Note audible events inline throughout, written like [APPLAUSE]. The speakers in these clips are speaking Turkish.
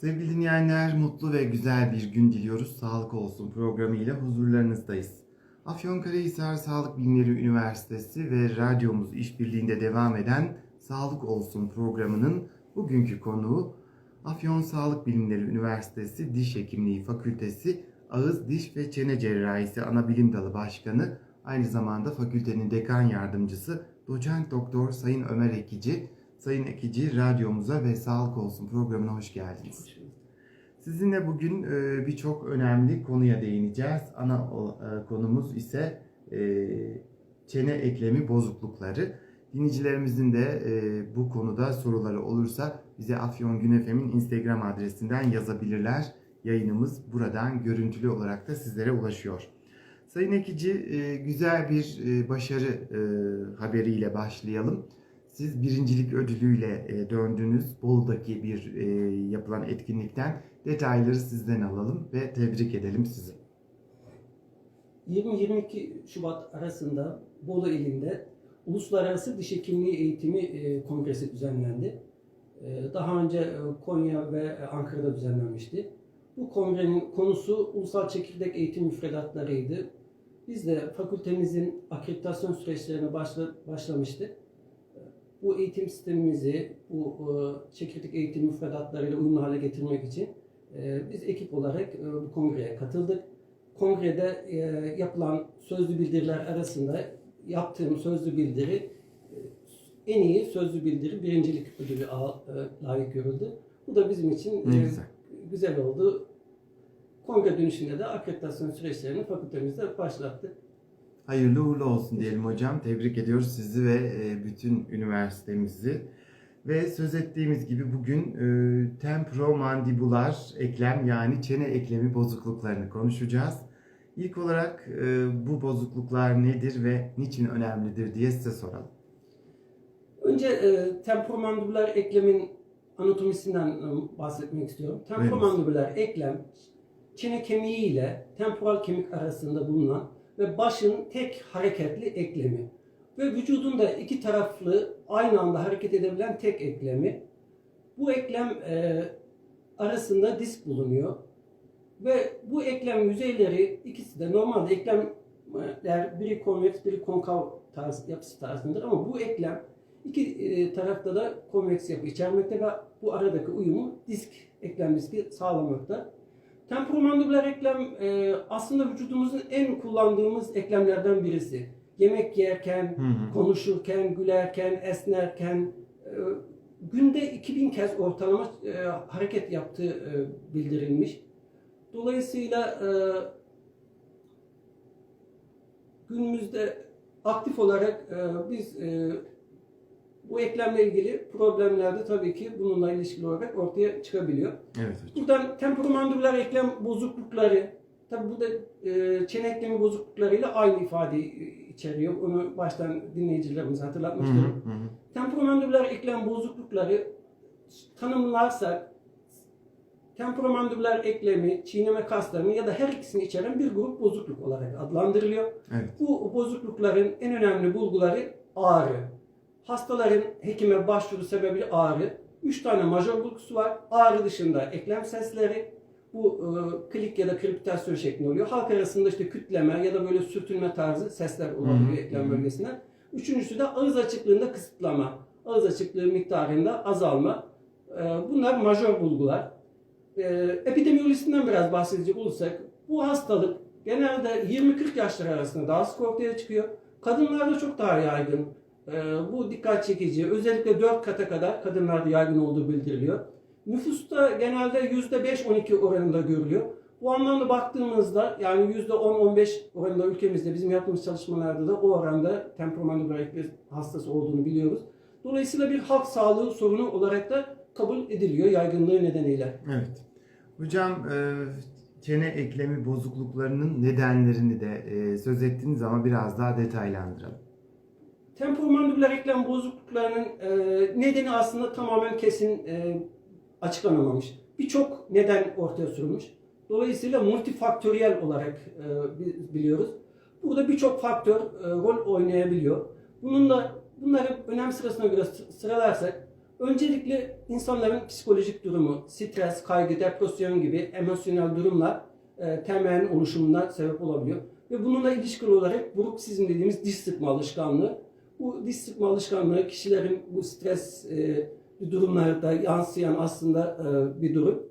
Sevgili dinleyenler, mutlu ve güzel bir gün diliyoruz. Sağlık olsun programıyla huzurlarınızdayız. Afyonkarahisar Sağlık Bilimleri Üniversitesi ve radyomuz işbirliğinde devam eden Sağlık Olsun programının bugünkü konuğu Afyon Sağlık Bilimleri Üniversitesi Diş Hekimliği Fakültesi Ağız, Diş ve Çene Cerrahisi Anabilim Dalı Başkanı, aynı zamanda fakültenin dekan yardımcısı Doçent Doktor Sayın Ömer Ekici. Sayın Ekici, radyomuza ve Sağlık Olsun programına hoş geldiniz. Sizinle bugün e, birçok önemli konuya değineceğiz. Ana e, konumuz ise e, çene eklemi bozuklukları. Dinleyicilerimizin de bu konuda soruları olursa bize Afyon Gün FM'in Instagram adresinden yazabilirler. Yayınımız buradan görüntülü olarak da sizlere ulaşıyor. Sayın Ekici, güzel bir başarı haberiyle başlayalım. Siz birincilik ödülüyle e, döndünüz. Bolu'daki bir e, yapılan etkinlikten. Detayları sizden alalım ve tebrik edelim sizi. 20-22 Şubat arasında Bolu ilinde Uluslararası Diş Hekimliği Eğitimi e, Kongresi düzenlendi. E, Daha önce e, Konya ve Ankara'da düzenlenmişti. Bu kongrenin konusu ulusal çekirdek eğitim müfredatlarıydı. Biz de fakültemizin akreditasyon süreçlerine başla, başlamıştık. Bu eğitim sistemimizi bu e, çekirdek eğitim müfredatlarıyla uyumlu hale getirmek için e, biz ekip olarak e, bu kongreye katıldık kongrede yapılan sözlü bildiriler arasında yaptığım sözlü bildiri en iyi sözlü bildiri birincilik ödülü layık görüldü. Bu da bizim için Ne güzel. güzel oldu. Kongre dönüşünde de akreditasyon süreçlerini fakültemizde başlattık. Hayırlı uğurlu olsun diyelim hocam. Tebrik ediyoruz sizi ve e, bütün üniversitemizi. Ve söz ettiğimiz gibi bugün e, temporomandibular eklem yani çene eklemi bozukluklarını konuşacağız. İlk olarak e, bu bozukluklar nedir ve niçin önemlidir diye size soralım. Önce e, temporomandibüler eklemin anatomisinden e, bahsetmek istiyorum. Temporomandibüler eklem çene kemiği ile temporal kemik arasında bulunan ve başın tek hareketli eklemi ve vücudunda iki taraflı aynı anda hareket edebilen tek eklemi. Bu eklem e, arasında disk bulunuyor ve bu eklem yüzeyleri ikisi de normalde eklemler biri konveks biri konkav tarz, yapısı tarzındadır ama bu eklem iki e, tarafta da konveks yapı içermekte ve bu aradaki uyumu disk eklem diski sağlamakta. Temporomandibüler eklem e, aslında vücudumuzun en kullandığımız eklemlerden birisi. Yemek yerken, Hı hı. konuşurken, gülerken, esnerken e, günde 2000 kez ortalama e, hareket yaptığı e, bildirilmiş. Dolayısıyla e, günümüzde aktif olarak e, biz e, bu eklemle ilgili problemlerde tabii ki bununla ilişkili olarak ortaya çıkabiliyor. Evet hocam. Buradan temporomandibüler eklem bozuklukları, tabi bu da e, çene eklemi bozukluklarıyla aynı ifadeyi içeriyor. Onu baştan dinleyicilerimize hatırlatmak istiyorum. Temporomandibüler eklem bozuklukları tanımlarsak temporomandibüler eklemi, çiğneme kaslarını ya da her ikisini içeren bir grup bozukluk olarak adlandırılıyor. Evet. Bu bozuklukların en önemli bulguları ağrı. Hastaların hekime başvuru sebebi ağrı. Üç tane majör bulgusu var. Ağrı dışında eklem sesleri. Bu e, klik ya da kriptasyon şeklinde oluyor. Halk arasında işte kütleme ya da böyle sürtünme tarzı sesler olabiliyor Hı hı, eklem bölgesinden. Üçüncüsü de ağız açıklığında kısıtlama. Ağız açıklığı miktarında azalma. E, bunlar majör bulgular. E, epidemiyolojisinden biraz bahsedecek olursak bu hastalık genelde 20-40 yaşlar arasında daha sık ortaya çıkıyor. Kadınlarda çok daha yaygın. E, bu dikkat çekici. Özellikle 4 kata kadar kadınlarda yaygın olduğu bildiriliyor. Nüfusta genelde %5-12 oranında görülüyor. Bu anlamda baktığımızda yani %10-15 oranında ülkemizde bizim yaptığımız çalışmalarda da o oranda temporomandibular eklem hastası olduğunu biliyoruz. Dolayısıyla bir halk sağlığı sorunu olarak da kabul ediliyor yaygınlığı nedeniyle. Evet. Hocam e, çene eklemi bozukluklarının nedenlerini de e, söz ettiniz ama biraz daha detaylandıralım. Temporomandibüler eklem bozukluklarının e, nedeni aslında tamamen kesin e, açıklanamamış. Birçok neden ortaya sürülmüş. Dolayısıyla multifaktöriyel olarak e, biliyoruz. Burada birçok faktör e, rol oynayabiliyor. Bununla bunları önem sırasına göre sı- sıralarsak Öncelikle insanların psikolojik durumu, stres, kaygı, depresyon gibi emosyonel durumlar e, temelin oluşumuna sebep olabiliyor. Ve bununla ilişkili olarak bruksizm dediğimiz diş sıkma alışkanlığı. Bu diş sıkma alışkanlığı kişilerin bu stres e, durumlarda yansıyan aslında e, bir durum.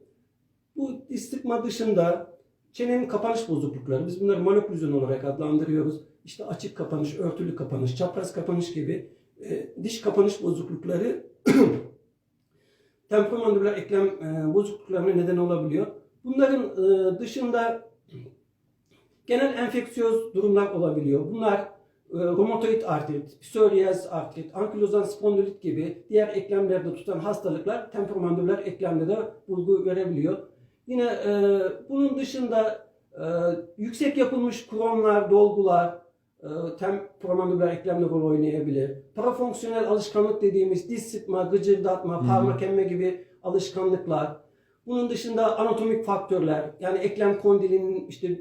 Bu diş sıkma dışında çenenin kapanış bozuklukları, biz bunları maloklüzyon olarak adlandırıyoruz. İşte açık kapanış, örtülü kapanış, çapraz kapanış gibi e, diş kapanış bozuklukları [CLEARS THROAT] temporomandibüler eklem e, bozukluklarına neden olabiliyor. Bunların e, dışında genel enfeksiyöz durumlar olabiliyor. Bunlar romatoid artrit, psoriaz artrit, ankilozan spondilit gibi diğer eklemlerde tutan hastalıklar temporomandibüler eklemde de bulgu verebiliyor. Yine e, bunun dışında e, yüksek yapılmış kronlar, dolgular, e, temporomandibüler eklemde rol oynayabilir. Parafonksiyonel alışkanlık dediğimiz diz sıkma, gıcırdatma, parmak emme gibi alışkanlıklar. Bunun dışında anatomik faktörler, yani eklem kondilinin işte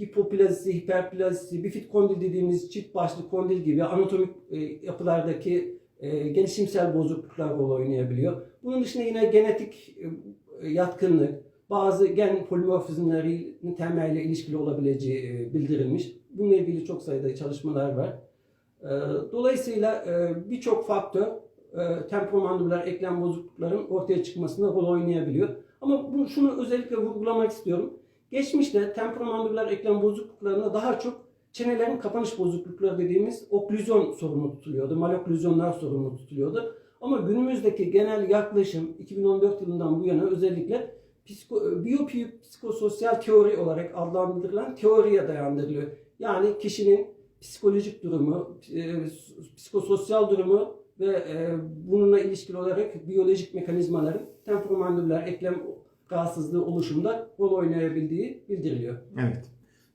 hipoplazisi, hiperplazisi, bifid kondil dediğimiz çift başlı kondil gibi anatomik e, yapılardaki e, gelişimsel bozukluklar rol oynayabiliyor. Bunun dışında yine genetik e, yatkınlık, bazı gen polimorfizmlerinin temelle ilişkili olabileceği e, bildirilmiş. Bununla ilgili çok sayıda çalışmalar var. Dolayısıyla birçok faktör e, temporomandibüler eklem bozuklukların ortaya çıkmasında rol oynayabiliyor. Ama bunu, şunu özellikle vurgulamak istiyorum. Geçmişte temporomandibüler eklem bozukluklarında daha çok çenelerin kapanış bozuklukları dediğimiz oklüzyon sorumlu tutuluyordu. Maloklüzyonlar sorumlu tutuluyordu. Ama günümüzdeki genel yaklaşım 2014 yılından bu yana özellikle psiko, biyopi psikososyal teori olarak adlandırılan teoriye dayandırılıyor. Yani kişinin psikolojik durumu, e, psikososyal durumu ve e, bununla ilişkili olarak biyolojik mekanizmaların temporomandibüler eklem rahatsızlığı oluşumunda rol oynayabildiği bildiriliyor. Evet.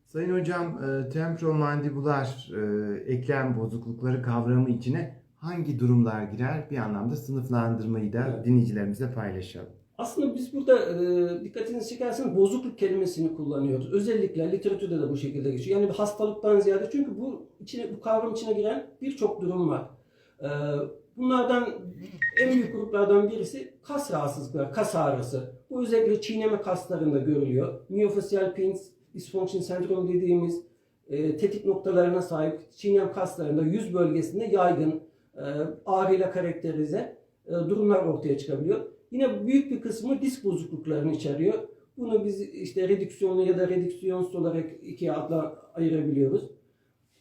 Sayın hocam, e, temporomandibular e, eklem bozuklukları kavramı içine hangi durumlar girer? Bir anlamda sınıflandırmayı da Evet. dinleyicilerimizle paylaşalım. Aslında biz burada e, dikkatinizi çekerseniz bozukluk kelimesini kullanıyoruz. Özellikle literatürde de bu şekilde geçiyor. Yani bir hastalıktan ziyade çünkü bu içine bu kavram içine giren birçok durum var. E, bunlardan en büyük gruplardan birisi kas rahatsızlıkları, kas ağrısı. Bu özellikle çiğneme kaslarında görülüyor. Miyofasyal pins dysfunction sendrom dediğimiz e, tetik noktalarına sahip çiğnem kaslarında yüz bölgesinde yaygın e, ağrıyla karakterize e, durumlar ortaya çıkabiliyor. Yine büyük bir kısmı disk bozukluklarını içeriyor. Bunu biz işte redüksiyonlu ya da redüksiyonsuz olarak ikiye adla ayırabiliyoruz.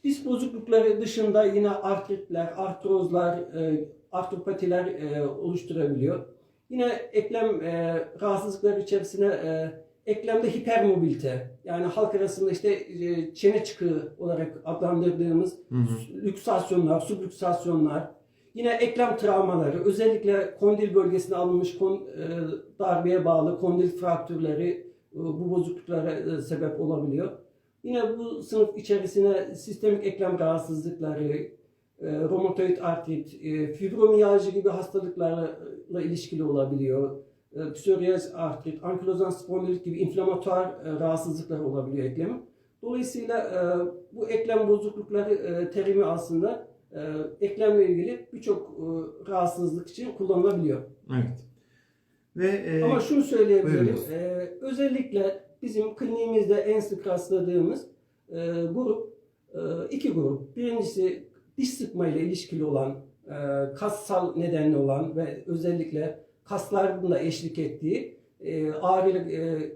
Disk bozuklukları dışında yine artritler, artrozlar, e, artropatiler e, oluşturabiliyor. Yine eklem e, rahatsızlıkları içerisine e, eklemde hipermobilite yani halk arasında işte e, çene çıkığı olarak adlandırdığımız Hı hı. lüksasyonlar, sublüksasyonlar, yine eklem travmaları, özellikle kondil bölgesine alınmış kon, e, darbeye bağlı kondil fraktürleri e, bu bozukluklara e, sebep olabiliyor. Yine bu sınıf içerisine sistemik eklem rahatsızlıkları, romatoid artrit, e, fibromiyalji gibi hastalıklarla ilişkili olabiliyor. E, psoriaz artrit, ankilozan spondilit gibi inflamatuar e, rahatsızlıklar olabiliyor eklemin. Dolayısıyla e, bu eklem bozuklukları e, terimi aslında e, eklemle ilgili birçok e, rahatsızlık için kullanılabiliyor. Evet. Ve e, Ama şunu söyleyebilirim. e, özellikle bizim kliniğimizde en sık rastladığımız e, grup e, iki grup. Birincisi diş sıkma ile ilişkili olan, e, kassal nedenli olan ve özellikle kasların da eşlik ettiği e, ağrı, e,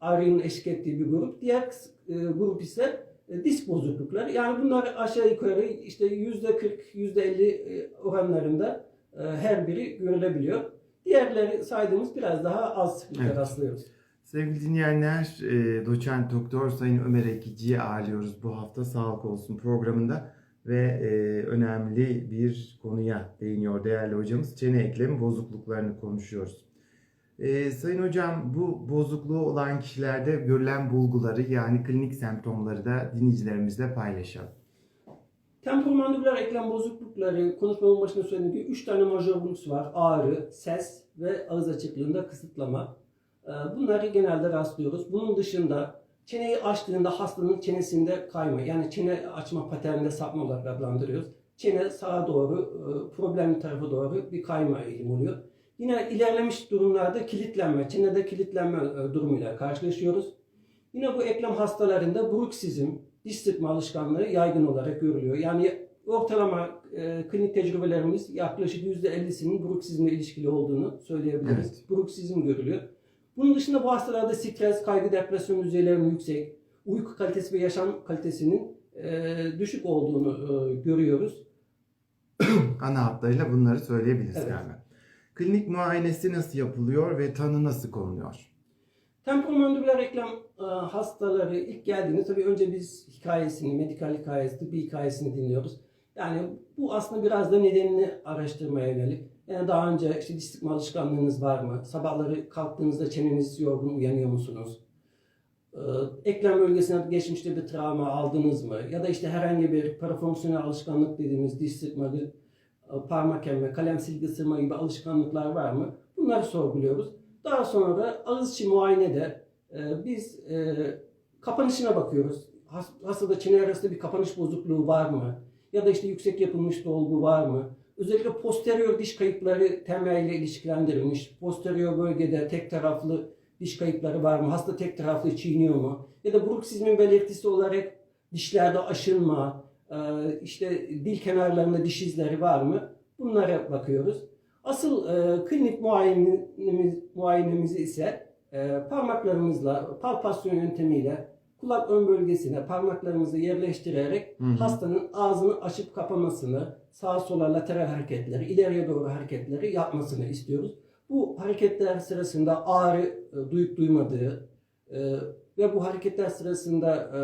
ağrının eşlik ettiği bir grup. Diğer e, grup ise e, disk bozuklukları. Yani bunlar aşağı yukarı işte yüzde 40, yüzde 50 e, oranlarında e, her biri görülebiliyor. Diğerleri saydığımız biraz daha az Evet. rastlıyoruz. Sevgili dinleyenler, e, doçent doktor Sayın Ömer Ekici'yi ağırlıyoruz bu hafta Sağlık Olsun programında ve e, önemli bir konuya değiniyor değerli hocamız. Çene eklemi bozukluklarını konuşuyoruz. E, sayın hocam bu bozukluğu olan kişilerde görülen bulguları yani klinik semptomları da dinleyicilerimizle paylaşalım. Temporomandibüler eklem bozuklukları konuşmamın başında söylediğim gibi 3 tane majör bulgusu var. Ağrı, ses ve ağız açıklığında kısıtlama. Ee, Bunları genelde rastlıyoruz. Bunun dışında çeneyi açtığında hastanın çenesinde kayma yani çene açma paterninde sapma olarak adlandırıyoruz. çene sağa doğru, e, problemli tarafa doğru bir kayma eğilim oluyor. Yine ilerlemiş durumlarda kilitlenme, çenede kilitlenme e, durumuyla karşılaşıyoruz. Yine bu eklem hastalarında bruksizm, diş sıkma alışkanlığı yaygın olarak görülüyor. Yani ortalama e, klinik tecrübelerimiz yaklaşık %50'sinin bruksizmle ilişkili olduğunu söyleyebiliriz. Evet. Bruksizm görülüyor. Bunun dışında bu hastalarda stres, kaygı, depresyon düzeylerinin yüksek, uyku kalitesi ve yaşam kalitesinin e, düşük olduğunu e, görüyoruz. [CLEARS THROAT] Ana hatlarıyla bunları söyleyebiliriz Evet. yani. Klinik muayenesi nasıl yapılıyor ve tanı nasıl konuluyor? Temporomandibüler eklem e, hastaları ilk geldiğinde tabii önce biz hikayesini, medikal hikayesi, tıbbi hikayesini dinliyoruz. Yani bu aslında biraz da nedenini araştırmaya yönelik. Yani daha önce işte diş sıkma alışkanlığınız var mı? Sabahları kalktığınızda çeneniz yorgun uyanıyor musunuz? Ee, Eklem bölgesine geçmişte bir travma aldınız mı? Ya da işte herhangi bir parafonksiyonel alışkanlık dediğimiz diş sıkma, e, parmak emme, kalem silgi ısırma gibi alışkanlıklar var mı? Bunları sorguluyoruz. Daha sonra ağız içi muayenede e, biz e, kapanışına bakıyoruz. Has- Hastada çene arasında bir kapanış bozukluğu var mı? Ya da işte yüksek yapılmış dolgu var mı? Özellikle posterior diş kayıpları temelle ilişkilendirilmiş. Posterior bölgede tek taraflı diş kayıpları var mı? Hasta tek taraflı çiğniyor mu? Ya da bruksizmin belirtisi olarak dişlerde aşınma, e, işte dil kenarlarında diş izleri var mı? Bunlara bakıyoruz. Asıl e, klinik muayenemiz, muayenemizi ise e, parmaklarımızla, palpasyon yöntemiyle kulak ön bölgesine parmaklarımızı yerleştirerek Hı hı. hastanın ağzını açıp kapamasını, sağa sola lateral hareketleri, ileriye doğru hareketleri yapmasını istiyoruz. Bu hareketler sırasında ağrı e, duyup duymadığı e, ve bu hareketler sırasında e,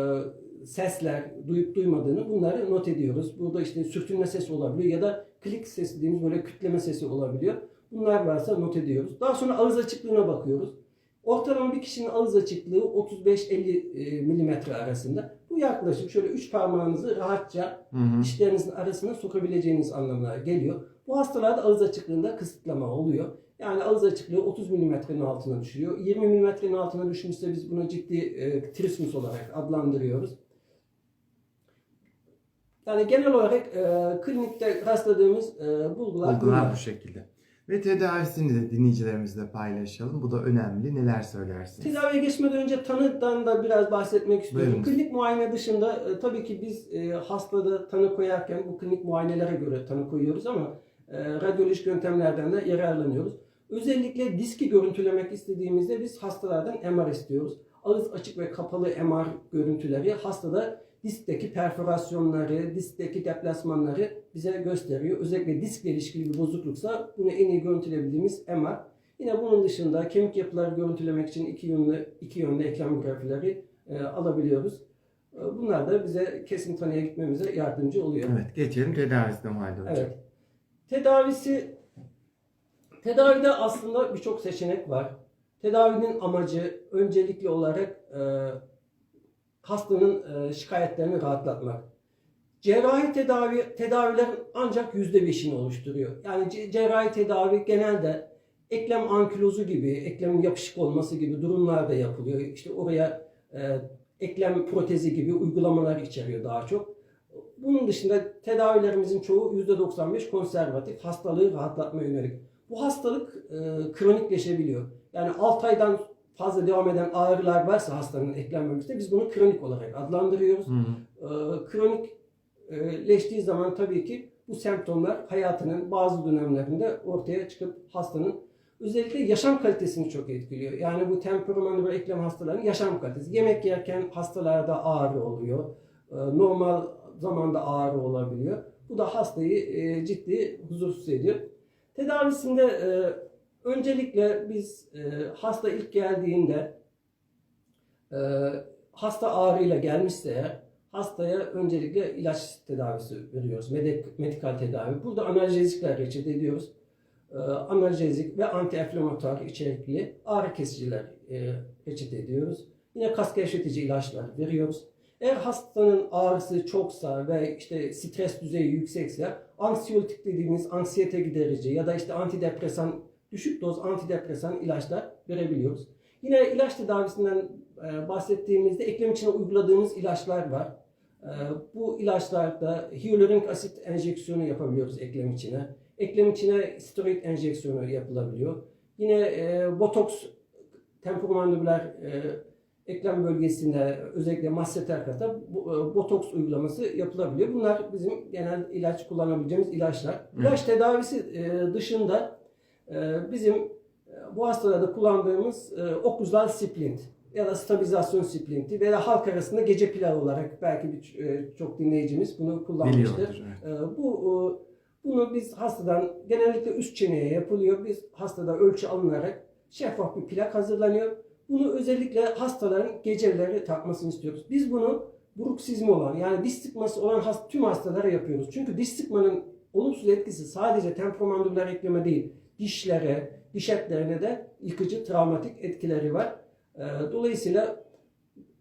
sesler duyup duymadığını bunları not ediyoruz. Burada işte sürtünme sesi olabiliyor ya da klik sesi dediğimiz böyle kütleme sesi olabiliyor. Bunlar varsa not ediyoruz. Daha sonra ağız açıklığına bakıyoruz. Ortalama bir kişinin ağız açıklığı 35-50 milimetre arasında. Bu yaklaşık şöyle üç parmağınızı rahatça Hı hı. dişlerinizin arasına sokabileceğiniz anlamına geliyor. Bu hastalarda ağız açıklığında kısıtlama oluyor. Yani ağız açıklığı 30 milimetrenin altına düşüyor. 20 milimetrenin altına düşmüşse biz buna ciddi e, trismus olarak adlandırıyoruz. Yani genel olarak e, klinikte rastladığımız e, bulgular bu şekilde. Ve tedavisini de dinleyicilerimizle paylaşalım. Bu da önemli. Neler söylersiniz? Tedaviye geçmeden önce tanıdan da biraz bahsetmek istiyorum. Buyurun. Klinik muayene dışında e, tabii ki biz e, hastada tanı koyarken bu klinik muayenelere göre tanı koyuyoruz ama e, radyolojik yöntemlerden de yararlanıyoruz. Özellikle diski görüntülemek istediğimizde biz hastalardan MR istiyoruz. Ağız açık ve kapalı MR görüntüleri hastada diskteki perforasyonları, diskteki deplasmanları bize gösteriyor. Özellikle diskle ilişkili bir bozukluksa bunu en iyi görüntüleyebildiğimiz MR. Yine bunun dışında kemik yapıları görüntülemek için iki yönlü iki yönlü eklem grafileri e, alabiliyoruz. E, bunlar da bize kesin tanıya gitmemize yardımcı oluyor. Evet, geçelim tedavisine Halide Hocam. Evet. Tedavisi tedavide aslında birçok seçenek var. Tedavinin amacı öncelikli olarak e, hastanın e, şikayetlerini rahatlatmak. Cerrahi tedavi tedaviler ancak yüzde beşini oluşturuyor. Yani ce- cerrahi tedavi genelde eklem ankilozu gibi, eklemin yapışık olması gibi durumlarda yapılıyor. İşte oraya e, eklem protezi gibi uygulamalar içeriyor daha çok. Bunun dışında tedavilerimizin çoğu %95 konservatif, hastalığı rahatlatma yönelik. Bu hastalık e, kronikleşebiliyor. Yani 6 aydan fazla devam eden ağrılar varsa hastanın eklem bölgesinde biz bunu kronik olarak adlandırıyoruz. Hı hı. E, kronikleştiği zaman tabii ki bu semptomlar hayatının bazı dönemlerinde ortaya çıkıp hastanın özellikle yaşam kalitesini çok etkiliyor. Yani bu temporomandibular eklem hastalarının yaşam kalitesi. Yemek yerken hastalarda ağrı oluyor. E, Normal zamanda ağrı olabiliyor. Bu da hastayı e, ciddi huzursuz ediyor. Tedavisinde e, öncelikle biz e, hasta ilk geldiğinde e, hasta ağrıyla gelmişse eğer hastaya öncelikle ilaç tedavisi veriyoruz. Medik, medikal tedavi. Burada analjezikler reçete ediyoruz. E, analjezik ve antienflamatuar içerikli ağrı kesiciler e, reçete ediyoruz. Yine kas gevşetici ilaçlar veriyoruz. Eğer hastanın ağrısı çoksa ve işte stres düzeyi yüksekse anksiyotik dediğimiz anksiyete giderici ya da işte antidepresan düşük doz antidepresan ilaçlar verebiliyoruz. Yine ilaç tedavisinden e, bahsettiğimizde eklem içine uyguladığımız ilaçlar var. Ee, Bu ilaçlarda hyaluronik asit enjeksiyonu yapabiliyoruz eklem içine. Eklem içine steroid enjeksiyonu yapılabiliyor. Yine e, botoks temporomandibüler e, eklem bölgesinde özellikle masseter kata e, botoks uygulaması yapılabiliyor. Bunlar bizim genel ilaç kullanabileceğimiz ilaçlar. İlaç tedavisi e, dışında e, bizim e, bu hastalarda kullandığımız e, okluzal splint ya da stabilizasyon splinti veya halk arasında gece pilavı olarak belki bir, e, çok dinleyicimiz bunu kullanmıştır. Evet. Ee, Bu bunu biz hastadan genellikle üst çeneye yapılıyor. Biz hastada ölçü alınarak şeffaf bir plak hazırlanıyor. Bunu özellikle hastaların geceleri takmasını istiyoruz. Biz bunu bruksizmi olan yani diş sıkması olan hast- tüm hastalara yapıyoruz. Çünkü diş sıkmanın olumsuz etkisi sadece temporomandibüler ekleme değil, dişlere, diş etlerine de yıkıcı, travmatik etkileri var. Ee, Dolayısıyla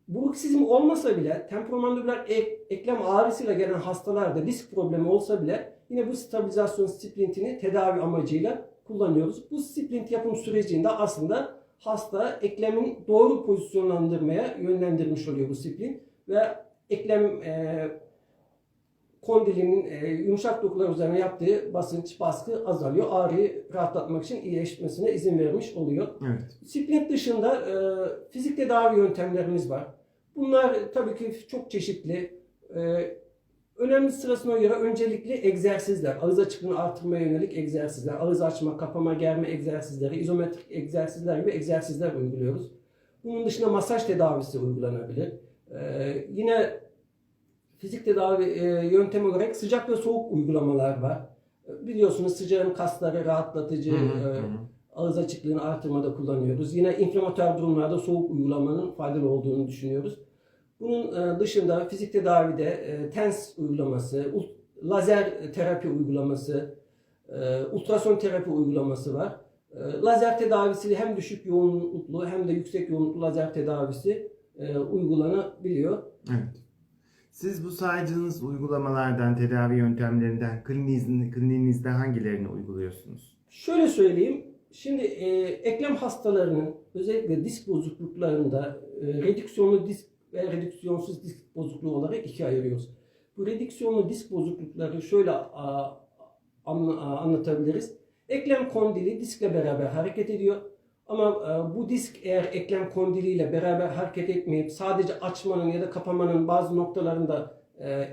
bruksizm olmasa bile temporomandibüler ek- eklem ağrısıyla gelen hastalarda disk problemi olsa bile yine bu stabilizasyon splintini tedavi amacıyla kullanıyoruz. Bu splint yapım sürecinde aslında hasta eklemin doğru pozisyonlandırmaya yönlendirmiş oluyor bu splint ve eklem e, kondilinin e, yumuşak dokular üzerine yaptığı basınç, baskı azalıyor. Ağrıyı rahatlatmak için iyileşmesine izin vermiş oluyor. Evet. Splint dışında e, fizik tedavi yöntemlerimiz var. Bunlar tabii ki çok çeşitli. E, önemli sırasına göre öncelikli egzersizler, ağız açıklığını artırmaya yönelik egzersizler, ağız açma, kapama, germe egzersizleri, izometrik egzersizler gibi egzersizler uyguluyoruz. Bunun dışında masaj tedavisi uygulanabilir. E, yine fizik tedavi e, yöntemi olarak sıcak ve soğuk uygulamalar var. E, Biliyorsunuz sıcağın kasları rahatlatıcı, Hı hı, e, hı ağız açıklığını artırmada kullanıyoruz. Yine inflamatuar durumlarda soğuk uygulamanın faydalı olduğunu düşünüyoruz. Bunun e, dışında fizik tedavide e, TENS uygulaması, ul- lazer terapi uygulaması, ultrason terapi uygulaması var. Lazer tedavisi hem düşük yoğunluklu hem de yüksek yoğunluklu lazer tedavisi uygulanabiliyor. Evet. Siz bu saydığınız uygulamalardan, tedavi yöntemlerinden kliniğinizde, hangilerini uyguluyorsunuz? Şöyle söyleyeyim. Şimdi e, eklem hastalarının özellikle disk bozukluklarında e, redüksiyonlu disk ve redüksiyonsuz disk bozukluğu olarak ikiye ayırıyoruz. Bu redüksiyonlu disk bozuklukları şöyle a, a- anlatabiliriz. Eklem kondili diskle beraber hareket ediyor. Ama e, bu disk eğer eklem kondiliyle beraber hareket etmeyip sadece açmanın ya da kapamanın bazı noktalarında e,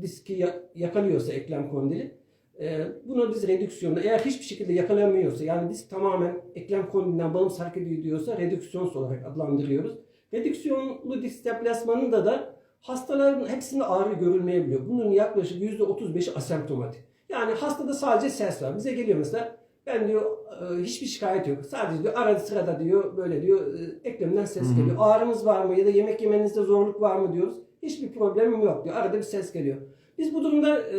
diski ya- yakalıyorsa eklem kondili e, buna biz redüksiyonda eğer hiçbir şekilde yakalanmıyorsa yani disk tamamen eklem kondilinden bağımsız hareket ediyorsa redüksiyons olarak adlandırıyoruz. Redüksiyonlu disk deplasmanında da hastaların hepsinde ağrı görülmeyebiliyor. Bunun yaklaşık %35'i asemptomatik. Yani hastada sadece ses var. Bize geliyor mesela ben diyor e, hiçbir şikayet yok. Sadece diyor arada sırada diyor böyle diyor e, eklemden ses Hı hı. geliyor. Ağrınız var mı ya da yemek yemenizde zorluk var mı diyoruz. Hiçbir problemim yok diyor. Arada bir ses geliyor. Biz bu durumda e,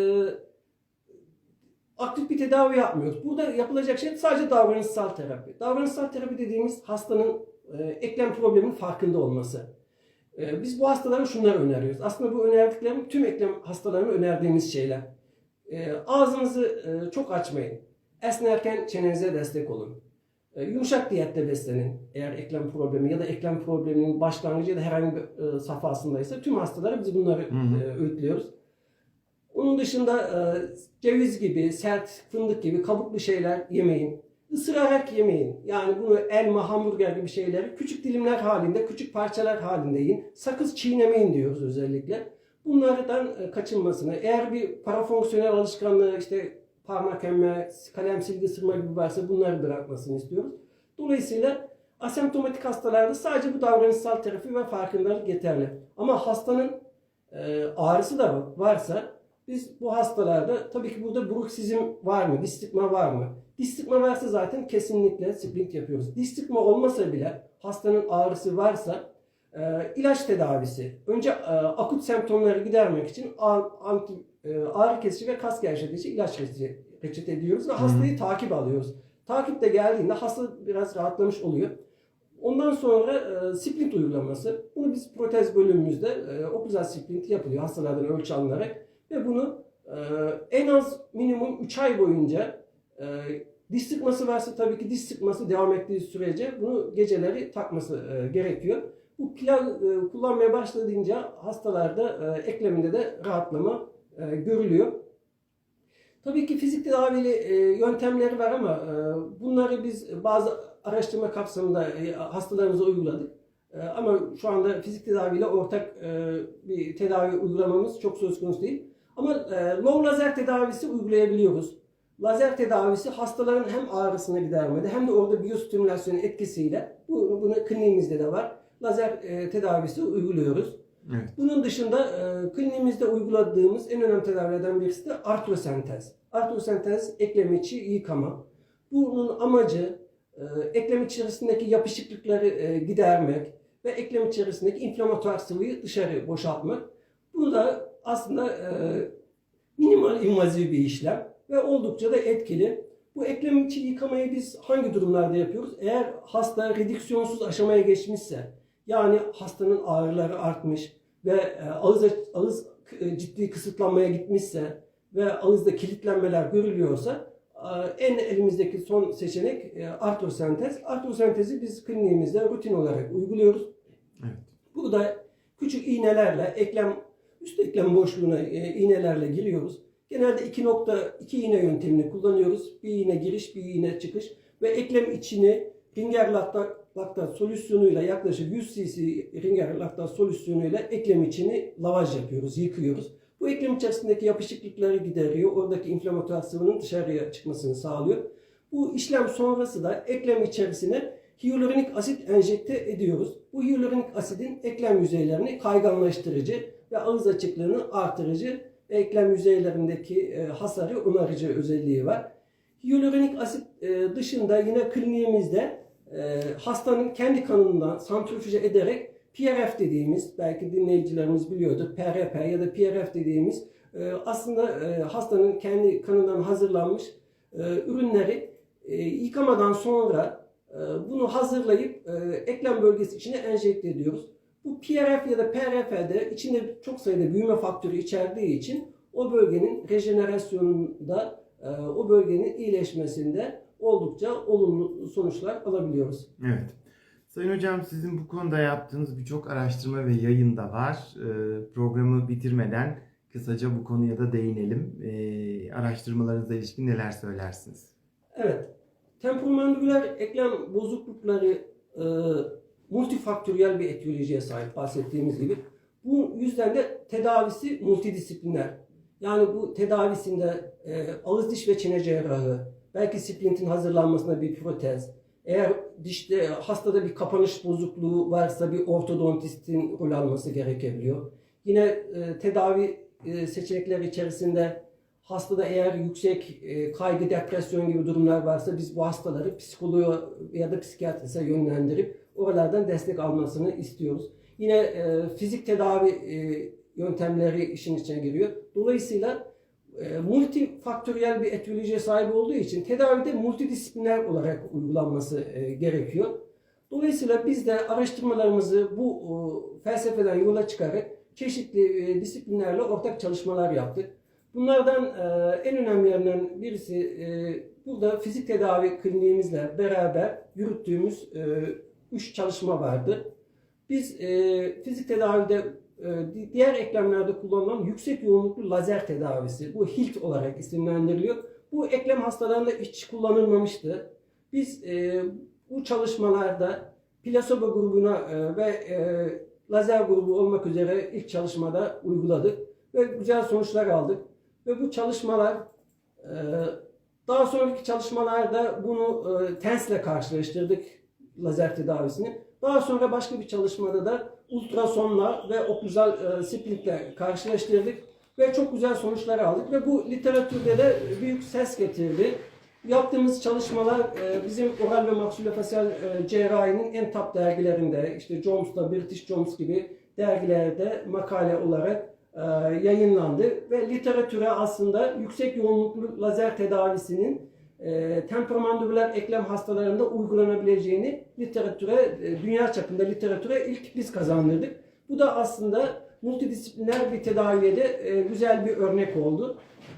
aktif bir tedavi yapmıyoruz. Burada yapılacak şey sadece davranışsal terapi. Davranışsal terapi dediğimiz hastanın e, eklem probleminin farkında olması. E, biz bu hastalara şunları öneriyoruz. Aslında bu önerdiklerim tüm eklem hastalarına önerdiğimiz şeyler. E, ağzınızı e, çok açmayın. Esnerken çenenize destek olun. E, yumuşak diyette beslenin. Eğer eklem problemi ya da eklem probleminin başlangıcı ya da herhangi bir e, safhasındaysa tüm hastalara biz bunları Hı hı. e, öğütlüyoruz. Onun dışında e, ceviz gibi, sert fındık gibi kabuklu şeyler yemeyin. Isırarak yemeyin. Yani bunu elma, hamburger gibi şeyleri küçük dilimler halinde, küçük parçalar halinde yiyin. Sakız çiğnemeyin diyoruz özellikle. Bunlardan e, kaçınmasını, eğer bir parafonksiyonel alışkanlığı işte parmak emme, kalem silgi ısırma gibi varsa bunları bırakmasını istiyoruz. Dolayısıyla asemptomatik hastalarda sadece bu davranışsal terapi ve farkındalık yeterli. Ama hastanın e, ağrısı da varsa biz bu hastalarda tabii ki burada bruksizm var mı, diş sıkma var mı? Diş sıkma varsa zaten kesinlikle splint yapıyoruz. Diş sıkma olmasa bile hastanın ağrısı varsa e, ilaç tedavisi. Önce e, akut semptomları gidermek için anti, ağrı kesici ve kas gevşetici ilaç reçete, reçete ediyoruz ve hastayı takip alıyoruz. Takip de geldiğinde hasta biraz rahatlamış oluyor. Ondan sonra e, splint uygulaması. Bunu biz protez bölümümüzde e, okluzal splint yapılıyor hastalardan ölçü alınarak ve bunu e, en az minimum 3 ay boyunca e, diş sıkması varsa tabii ki diş sıkması devam ettiği sürece bunu geceleri takması e, gerekiyor. Bu pilav e, kullanmaya başladığınca hastalarda e, ekleminde de rahatlama e, görülüyor. Tabii ki fizik tedavili e, yöntemleri var ama e, bunları biz bazı araştırma kapsamında e, hastalarımıza uyguladık. E, ama şu anda fizik tedaviyle ortak e, bir tedavi uygulamamız çok söz konusu değil. Ama e, low lazer tedavisi uygulayabiliyoruz. Lazer tedavisi hastaların hem ağrısını gidermede hem de orada biyostimülasyonun etkisiyle bu, bunu kliniğimizde de var. Lazer e, tedavisi uyguluyoruz. Evet. Bunun dışında e, kliniğimizde uyguladığımız en önemli tedavilerden birisi de artrosentez. Artrosentez eklem içi yıkama. Bunun amacı e, eklem içerisindeki yapışıklıkları e, gidermek ve eklem içerisindeki inflamatuar sıvıyı dışarı boşaltmak. Bu da aslında e, minimal invaziv bir işlem ve oldukça da etkili. Bu eklem içi yıkamayı biz hangi durumlarda yapıyoruz? Eğer hasta redüksiyonsuz aşamaya geçmişse, yani hastanın ağrıları artmış ve e, ağız, ağız e, ciddi kısıtlanmaya gitmişse ve ağızda kilitlenmeler görülüyorsa e, en elimizdeki son seçenek artrosentez. Artrosentezi biz kliniğimizde rutin olarak uyguluyoruz. Evet. Burada küçük iğnelerle eklem üst eklem boşluğuna iğnelerle giriyoruz. Genelde 2.2 iğne yöntemini kullanıyoruz. Bir iğne giriş, bir iğne çıkış ve eklem içini Ringer laktat, solüsyonuyla yaklaşık 100 cc Ringer laktat solüsyonuyla eklem içini lavaj yapıyoruz, yıkıyoruz. Bu eklem içerisindeki yapışıklıkları gideriyor. Oradaki inflamatuar sıvının dışarıya çıkmasını sağlıyor. Bu işlem sonrası da eklem içerisine hyaluronik asit enjekte ediyoruz. Bu hyaluronik asidin eklem yüzeylerini kayganlaştırıcı ve ağız açıklığını artırıcı eklem yüzeylerindeki e, hasarı onarıcı özelliği var. Hyaluronik asit e, dışında yine kliniğimizde e, hastanın kendi kanından santrifüje ederek PRF dediğimiz, belki dinleyicilerimiz biliyordur, PRP ya da PRF dediğimiz e, aslında e, hastanın kendi kanından hazırlanmış e, ürünleri e, yıkamadan sonra e, bunu hazırlayıp e, eklem bölgesi içine enjekte ediyoruz. Bu PRF ya da PRF'de içinde çok sayıda büyüme faktörü içerdiği için o bölgenin rejenerasyonunda, e, o bölgenin iyileşmesinde oldukça olumlu sonuçlar alabiliyoruz. Evet. Sayın Hocam sizin bu konuda yaptığınız birçok araştırma ve yayın da var. Ee, programı bitirmeden kısaca bu konuya da değinelim. Ee, araştırmalarınıza ilişkin neler söylersiniz? Evet, temporomandibüler eklem bozuklukları e, multifaktöriyel bir etiyolojiye sahip bahsettiğimiz gibi. Bu yüzden de tedavisi multidisipliner. Yani bu tedavisinde e, ağız diş ve çene cerrahı, belki splintin hazırlanmasında bir protez, eğer dişte hastada bir kapanış bozukluğu varsa bir ortodontistin rol alması gerekebiliyor. Yine e, tedavi e, seçenekleri içerisinde hastada eğer yüksek e, kaygı, depresyon gibi durumlar varsa biz bu hastaları psikoloğa ya da psikiyatrise yönlendirip oralardan destek almasını istiyoruz. Yine e, fizik tedavi e, yöntemleri işin içine giriyor. Dolayısıyla e, multifaktöriyel bir etiyolojiye sahip olduğu için tedavide multidisipliner olarak uygulanması e, gerekiyor. Dolayısıyla biz de araştırmalarımızı bu e, felsefeden yola çıkarak çeşitli e, disiplinlerle ortak çalışmalar yaptık. Bunlardan e, en önemlilerinden birisi e, burada fizik tedavi kliniğimizle beraber yürüttüğümüz e, üç çalışma vardı. Biz e, fizik tedavide e, diğer eklemlerde kullanılan yüksek yoğunluklu lazer tedavisi, bu HILT olarak isimlendiriliyor. Bu eklem hastalarında hiç kullanılmamıştı. Biz e, bu çalışmalarda plasebo grubuna e, ve e, lazer grubu olmak üzere ilk çalışmada uyguladık ve güzel sonuçlar aldık. Ve bu çalışmalar e, daha sonraki çalışmalarda bunu e, TENS'le karşılaştırdık lazer tedavisini. Daha sonra başka bir çalışmada da ultrasonla ve oklüzal e, splitle karşılaştırdık ve çok güzel sonuçlar aldık ve bu literatürde de büyük ses getirdi. Yaptığımız çalışmalar e, bizim oral ve maksulofasyal e, cerrahinin en top dergilerinde, işte Jones'ta, British Jones gibi dergilerde makale olarak e, yayınlandı ve literatüre aslında yüksek yoğunluklu lazer tedavisinin e, temporomandibüler eklem hastalarında uygulanabileceğini literatüre, e, dünya çapında literatüre ilk biz kazandırdık. Bu da aslında multidisipliner bir tedaviye de e, güzel bir örnek oldu.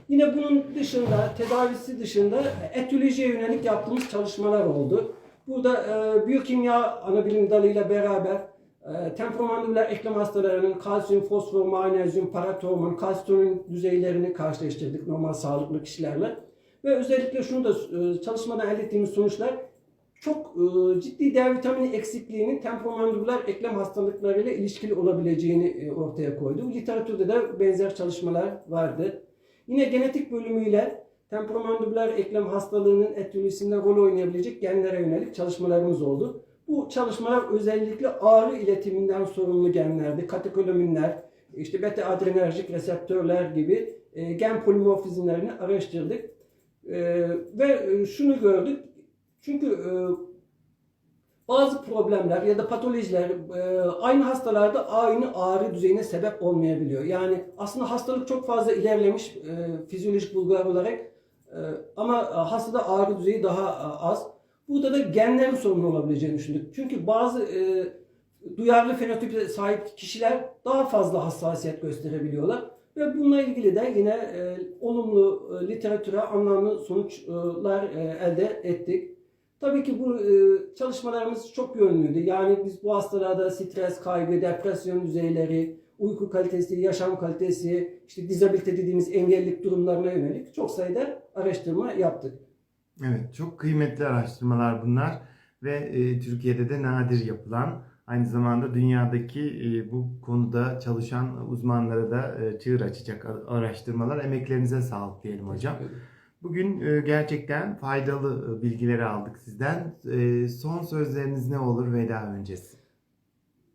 Yine bunun dışında, tedavisi dışında etiyolojiye yönelik yaptığımız çalışmalar oldu. Burada e, biyokimya anabilim dalıyla beraber E, temporomandibüler eklem hastalarının kalsiyum, fosfor, magnezyum, paratormon, kalsiyum düzeylerini karşılaştırdık normal sağlıklı kişilerle. Ve özellikle şunu da e, çalışmadan elde ettiğimiz sonuçlar çok e, ciddi D vitamini eksikliğinin temporomandibüler eklem hastalıklarıyla ilişkili olabileceğini e, ortaya koydu. Literatürde de benzer çalışmalar vardı. Yine genetik bölümüyle temporomandibüler eklem hastalığının etiyolojisinde rol oynayabilecek genlere yönelik çalışmalarımız oldu. Bu çalışmalar özellikle ağrı iletiminden sorumlu genlerde, katekolaminler, işte beta adrenerjik reseptörler gibi gen polimorfizmlerini araştırdık. E, ve e, şunu gördük. Çünkü e, bazı problemler ya da patolojiler e, aynı hastalarda aynı ağrı düzeyine sebep olmayabiliyor. Yani aslında hastalık çok fazla ilerlemiş e, fizyolojik bulgular olarak e, ama hastada ağrı düzeyi daha e, az. Burada da genlerin sorunu olabileceğini düşündük. Çünkü bazı e, duyarlı fenotipe sahip kişiler daha fazla hassasiyet gösterebiliyorlar. Ve bununla ilgili de yine e, olumlu e, literatüre anlamlı sonuçlar e, elde ettik. Tabii ki bu e, çalışmalarımız çok yönlüydü. Yani biz bu hastalarda stres kaybı, depresyon düzeyleri, uyku kalitesi, yaşam kalitesi, işte dizabilite dediğimiz engellilik durumlarına yönelik çok sayıda araştırma yaptık. Evet, çok kıymetli araştırmalar bunlar ve e, Türkiye'de de nadir yapılan, aynı zamanda dünyadaki e, bu konuda çalışan uzmanlara da e, çığır açacak araştırmalar. Emeklerinize sağlık diyelim hocam. Bugün e, gerçekten faydalı e, bilgileri aldık sizden. E, son sözleriniz ne olur veda öncesi?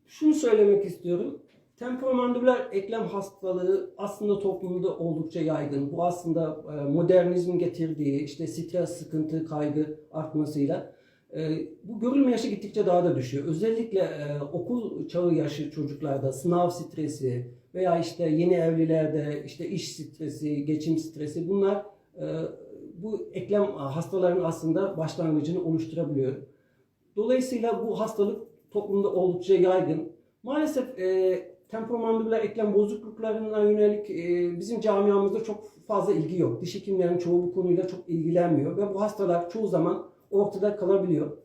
Şunu söylemek istiyorum. Temporomandibüler eklem hastalığı aslında toplumda oldukça yaygın. Bu aslında modernizmin getirdiği işte stres, sıkıntı, kaygı artmasıyla bu görülme yaşı gittikçe daha da düşüyor. Özellikle e, okul çağı yaşı çocuklarda sınav stresi veya işte yeni evlilerde işte iş stresi, geçim stresi bunlar e, bu eklem hastalarının aslında başlangıcını oluşturabiliyor. Dolayısıyla bu hastalık toplumda oldukça yaygın. Maalesef e, temporomandibüler eklem bozukluklarına yönelik e, bizim camiamızda çok fazla ilgi yok. Diş hekimlerinin çoğu bu konuyla çok ilgilenmiyor ve bu hastalar çoğu zaman ortada kalabiliyor.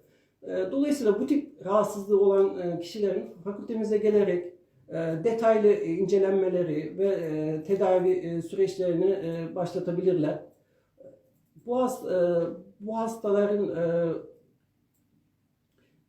E, dolayısıyla bu tip rahatsızlığı olan e, kişilerin fakültemize gelerek e, detaylı e, incelenmeleri ve tedavi süreçlerini başlatabilirler. Bu, has, e, bu hastaların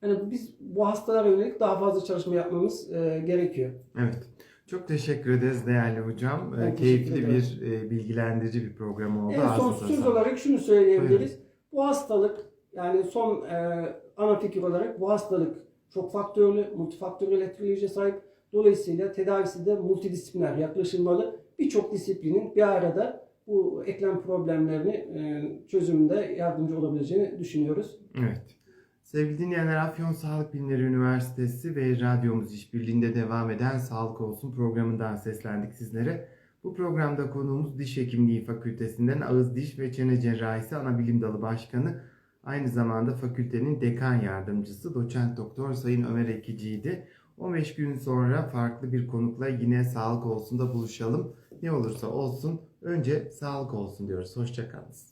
yani biz bu hastalara yönelik daha fazla çalışma yapmamız gerekiyor. Evet. Çok teşekkür ederiz değerli hocam. Ben Keyifli bir bilgilendirici bir program oldu. En son söz olarak şunu söyleyebiliriz. Bu hastalık yani son e, ana fikir olarak bu hastalık çok faktörlü, multifaktörel etkileyici sahip. Dolayısıyla tedavisi de multidisipliner yaklaşılmalı. Birçok disiplinin bir arada bu eklem problemlerini e, çözümünde yardımcı olabileceğini düşünüyoruz. Evet. Sevgili dinleyenler Afyon Sağlık Bilimleri Üniversitesi ve radyomuz işbirliğinde devam eden Sağlık Olsun programından seslendik sizlere. Bu programda konuğumuz Diş Hekimliği Fakültesinden Ağız Diş ve Çene Cerrahisi Anabilim Dalı Başkanı aynı zamanda fakültenin dekan yardımcısı doçent doktor Sayın Ömer Ekici'ydi. 15 gün sonra farklı bir konukla yine Sağlık Olsun'da buluşalım. Ne olursa olsun önce sağlık olsun diyoruz. Hoşçakalın.